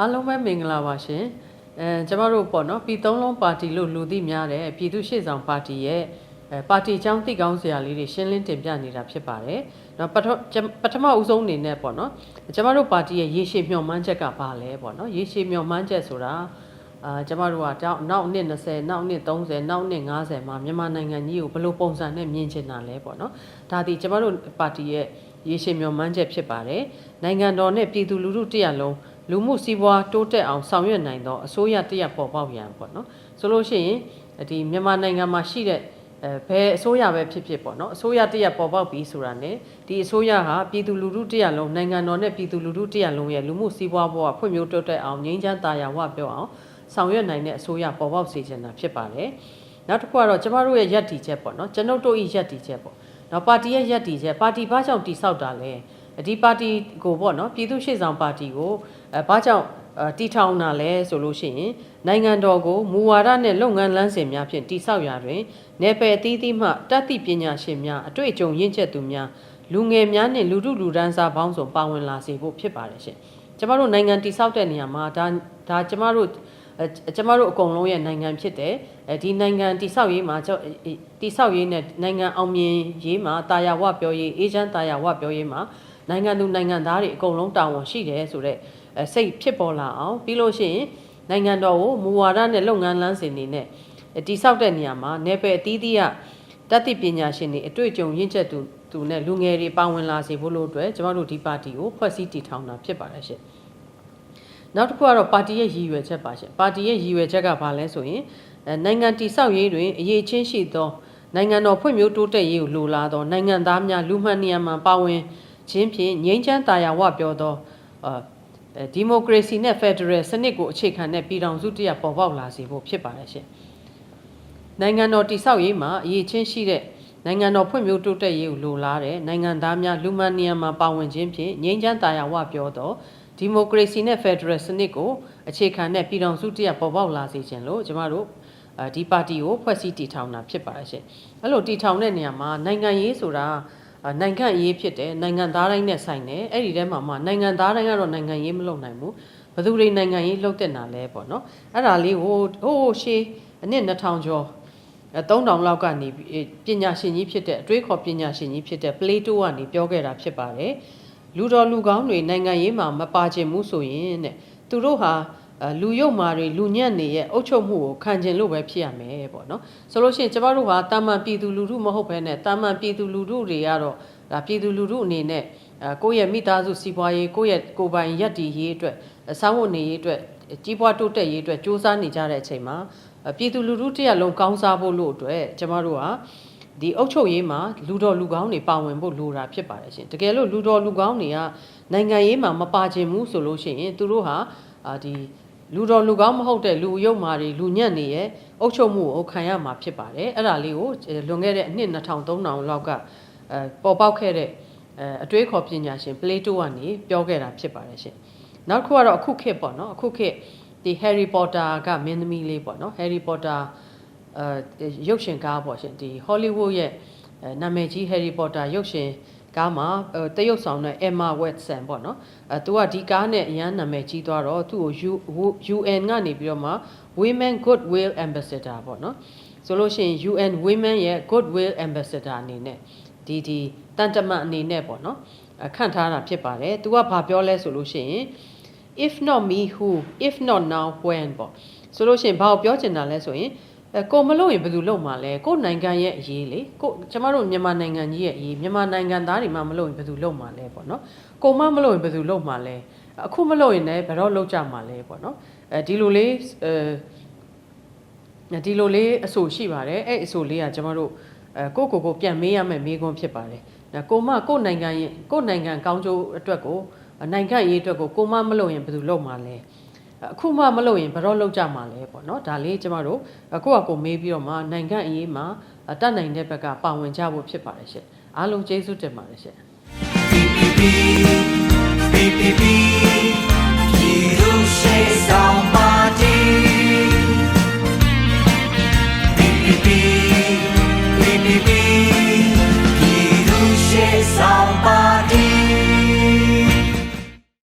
အားလုံးပဲမင်္ဂလာပါရှင်အဲကျမတို့ပေါ့နော်ပြည်သုံးလုံးပါတီလို့လူသိများတယ်ပြည်သူ့ရှေ့ဆောင်ပါတီရဲ့အဲပါတီချောင်းတိကောင်းစရာလေးတွေရှင်းလင်းတင်ပြနေတာဖြစ်ပါတယ်။နော်ပထကျပထမဦးဆုံးအနေနဲ့ပေါ့နော်ကျမတို့ပါတီရဲ့ရေရှည်မျှော်မှန်းချက်ကဘာလဲပေါ့နော်ရေရှည်မျှော်မှန်းချက်ဆိုတာအာကျမတို့ကတောက်နောက်နှစ်20နောက်နှစ်30နောက်နှစ်50မှာမြန်မာနိုင်ငံကြီးကိုဘယ်လိုပုံစံနဲ့မြင်ချင်တာလဲပေါ့နော်ဒါဒီကျမတို့ပါတီရဲ့ရေရှည်မျှော်မှန်းချက်ဖြစ်ပါတယ်။နိုင်ငံတော်နဲ့ပြည်သူလူထုတရလုံး လူမှုစီးပွားတိုးတက်အောင်ဆောင်ရွက်နိုင်သောအစိုးရတရက်ပေါ်ပေါက်ရန်ပေါ့နော်ဆိုလို့ရှိရင်ဒီမြန်မာနိုင်ငံမှာရှိတဲ့အဲဘယ်အစိုးရပဲဖြစ်ဖြစ်ပေါ့နော်အစိုးရတရက်ပေါ်ပေါက်ပြီဆိုတာ ਨੇ ဒီအစိုးရဟာပြည်သူလူထုတရက်လုံးနိုင်ငံတော်နဲ့ပြည်သူလူထုတရက်လုံးရဲ့လူမှုစီးပွားဘဝဖွံ့ဖြိုးတိုးတက်အောင်ငြိမ်းချမ်းသာယာဝပြောအောင်ဆောင်ရွက်နိုင်တဲ့အစိုးရပေါ်ပေါက်စေချင်တာဖြစ်ပါတယ်နောက်တစ်ခုကတော့ကျမတို့ရဲ့ယက်တီချက်ပေါ့နော်ကျွန်ုပ်တို့ဤယက်တီချက်ပေါ့နောက်ပါတီရဲ့ယက်တီချက်ပါတီဘာကြောင့်တိဆောက်တာလဲ ဒီပါတီကိုပေါ့နော်ပြည်သူ့ရှေ့ဆောင်ပါတီကိုအဲဘာကြောင့်အဲတီထောင်တာလဲဆိုလို့ရှိရင်နိုင်ငံတော်ကိုမူဝါဒနဲ့လုပ်ငန်းလမ်းစဉ်များဖြင့်တိဆောက်ရာတွင်နယ်ပယ်အသီးသီးမှတတ်သိပညာရှင်များအတွေ့အကြုံရင့်ကျက်သူများလူငယ်များနဲ့လူထုလူဒန်းစားပေါင်းစုံပါဝင်လာစေဖို့ဖြစ်ပါတယ်ရှင်ကျမတို့နိုင်ငံတိဆောက်တဲ့နေရာမှာဒါဒါကျမတို့အဲကျမတို့အကုန်လုံးရဲ့နိုင်ငံဖြစ်တယ်အဲဒီနိုင်ငံတိဆောက်ရေးမှာတိဆောက်ရေးနဲ့နိုင်ငံအောင်မြင်ရေးမှာတာယာဝပြောရေးအေဂျင့်တာယာဝပြောရေးမှာ နိုင်ငံသူနိုင်ငံသားတွေအကုန်လုံးတာဝန်ရှိတယ်ဆိုတော့စိတ်ဖြစ်ပေါ်လာအောင်ပြီးလို့ရှိရင်နိုင်ငံတော်ကိုမူဝါဒနဲ့လုပ်ငန်းလမ်းစဉ်တွေနဲ့တိဆောက်တဲ့နေရာမှာနယ်ပယ်အသီးသီးကတတ်သိပညာရှင်တွေအတွေ့အကြုံရင့်ကျက်သူသူနဲ့လူငယ်တွေပါဝင်လာစေဖို့လို့အတွက်ကျမတို့ဒီပါတီကိုဖွဲ့စည်းတည်ထောင်တာဖြစ်ပါတယ်ရှင်နောက်တစ်ခုကတော့ပါတီရဲ့ရည်ရွယ်ချက်ပါရှင်ပါတီရဲ့ရည်ရွယ်ချက်ကဘာလဲဆိုရင်နိုင်ငံတိဆောက်ရေးတွင်အရေးချင်းရှိသောနိုင်ငံတော်ဖွံ့ဖြိုးတိုးတက်ရေးကိုလိုလားသောနိုင်ငံသားများလူမှန်နေရာမှာပါဝင် ခြင်းဖြင့်ငြိမ်းချမ်းသာယာဝပြောသောဒီမိုကရေစီနဲ့ဖက်ဒရယ်စနစ်ကိုအခြေခံတဲ့ပြည်ထောင်စုတရပေါ်ပေါက်လာစေဖို့ဖြစ်ပါတယ်ရှင်။နိုင်ငံတော်တည်ဆောက်ရေးမှာအရေးချင်းရှိတဲ့နိုင်ငံတော်ဖွံ့ဖြိုးတိုးတက်ရေးကိုလိုလားတဲ့နိုင်ငံသားများလူမှန်နေရာမှာပါဝင်ခြင်းဖြင့်ငြိမ်းချမ်းသာယာဝပြောသောဒီမိုကရေစီနဲ့ဖက်ဒရယ်စနစ်ကိုအခြေခံတဲ့ပြည်ထောင်စုတရပေါ်ပေါက်လာစေခြင်းလို့ကျမတို့ဒီပါတီကိုဖွဲ့စည်းတည်ထောင်တာဖြစ်ပါတယ်ရှင်။အဲ့လိုတည်ထောင်တဲ့နေရာမှာနိုင်ငံရေးဆိုတာ နိုင်ငံရေးဖြစ်တယ်နိုင်ငံသားတိုင်းနဲ့ဆိုင်တယ်အဲ့ဒီထဲမှာမှနိုင်ငံသားတိုင်းကတော့နိုင်ငံရေးမလုပ်နိုင်ဘူးဘယ်သူတွေနိုင်ငံရေးလှုပ်တက်တာလဲပေါ့နော်အဲ့ဒါလေးဟိုဟိုရှေးအနည်း2000ကျော်3000လောက်ကနေပညာရှင်ကြီးဖြစ်တဲ့အတွေးခေါ်ပညာရှင်ကြီးဖြစ်တဲ့ပလေတိုကနေပြောခဲ့တာဖြစ်ပါတယ်လူတော်လူကောင်းတွေနိုင်ငံရေးမှာမပါခြင်းမှုဆိုရင်တဲ့သူတို့ဟာ လူရုပ်မာတွေလူညံ့နေရဲ့အုပ်ချုပ်မှုကိုခံကျင်လို့ပဲဖြစ်ရမယ်ပေါ့နော်ဆိုလို့ရှိရင်ကျမတို့ဟာတာမန်ပြည်သူလူထုမဟုတ်ဘဲနဲ့တာမန်ပြည်သူလူထုတွေကတော့ဒါပြည်သူလူထုအနေနဲ့ကိုယ့်ရဲ့မိသားစုစီးပွားရေးကိုယ့်ရဲ့ကိုယ်ပိုင်ရက်တည်ရေးအတွက်စောင့်ဝတ်နေရေးအတွက်ကြီးပွားတိုးတက်ရေးအတွက်စ조사နေကြတဲ့အချိန်မှာပြည်သူလူထုတရက်လုံးကောင်းစားဖို့လို့အတွက်ကျမတို့ဟာဒီအုပ်ချုပ်ရေးမှာလူတော်လူကောင်းတွေပါဝင်ဖို့လိုတာဖြစ်ပါတယ်ရှင်တကယ်လို့လူတော်လူကောင်းတွေကနိုင်ငံရေးမှာမပါခြင်းဘူးဆိုလို့ရှိရင်သူတို့ဟာဒီ လူတော်လူကောင်းမဟုတ်တဲ့လူရုပ်မာတွေလူညံ့နေရဲ့အုပ်ချုပ်မှုကိုခံရမှာဖြစ်ပါတယ်အဲ့ဒါလေးကိုလွန်ခဲ့တဲ့အနှစ်2000 3000လောက်ကအဲပေါ်ပေါက်ခဲ့တဲ့အအတွေးခေါ်ပညာရှင်ပလေတိုကနေပြောခဲ့တာဖြစ်ပါတယ်ရှင်နောက်တစ်ခုကတော့အခုခေတ်ပေါ့နော်အခုခေတ်ဒီ Harry Potter ကမင်းသမီးလေးပေါ့နော် Harry Potter အဲရုပ်ရှင်ကားပေါ့ရှင်ဒီ Hollywood ရဲ့နာမည်ကြီး Harry Potter ရုပ်ရှင် ကားမှာတရုတ်ဆောင်တဲ့ Emma Watson ပေါ့နော်အဲသူကဒီကားနဲ့အရန်နာမည်ကြီးသွားတော့သူ့ကို UN ကနေပြီးတော့မှ Women Goodwill Ambassador ပေါ့နော်ဆိုလို့ရှိရင် UN Women ရဲ့ Goodwill Ambassador အနေနဲ့ဒီဒီတန်တမန်အနေနဲ့ပေါ့နော်ခန့်ထားတာဖြစ်ပါတယ်သူကဘာပြောလဲဆိုလို့ရှိရင် if not me who if not now when ပေါ့ဆိုလို့ရှိရင်ဘာကိုပြောချင်တာလဲဆိုရင်အဲ ကိုမလို့ရင်ဘယ်သူလုပ်မှာလဲကိုနိုင်ငံရဲ့အရေးလေကိုကျမတို့မြန်မာနိုင်ငံကြီးရဲ့အရေးမြန်မာနိုင်ငံသားတွေမှမလို့ရင်ဘယ်သူလုပ်မှာလဲပေါ့နော်ကိုမမလို့ရင်ဘယ်သူလုပ်မှာလဲအခုမလို့ရင်လည်းဘယ်တော့လုပ်ကြမှာလဲပေါ့နော်အဲဒီလိုလေးအဲဒီလိုလေးအဆိုရှိပါတယ်အဲ့အဆိုလေးကကျမတို့အဲကိုကိုကိုပြန်မေးရမယ်မေးခွန်းဖြစ်ပါတယ်ကိုမကိုနိုင်ငံရဲ့ကိုနိုင်ငံကောင်းကျိုးအတွက်ကိုနိုင်ငံရေးအတွက်ကိုကိုမမလုပ်ရင်ဘယ်သူလုပ်မှာလဲ အခုမှမလုပ်ရင်ဘယ်တော့လုပ်ကြမှာလဲပေါ့နော်ဒါလေးကျမတို့ကိုယ့်အကိုမေးပြီးတော့မှနိုင်ငံအရေးမှာတတ်နိုင်တဲ့ဘက်ကပါဝင်ကြဖို့ဖြစ်ပါတယ်ရှင့်အားလုံးကျေးဇူးတင်ပါတယ်ရှင့် PPP PPP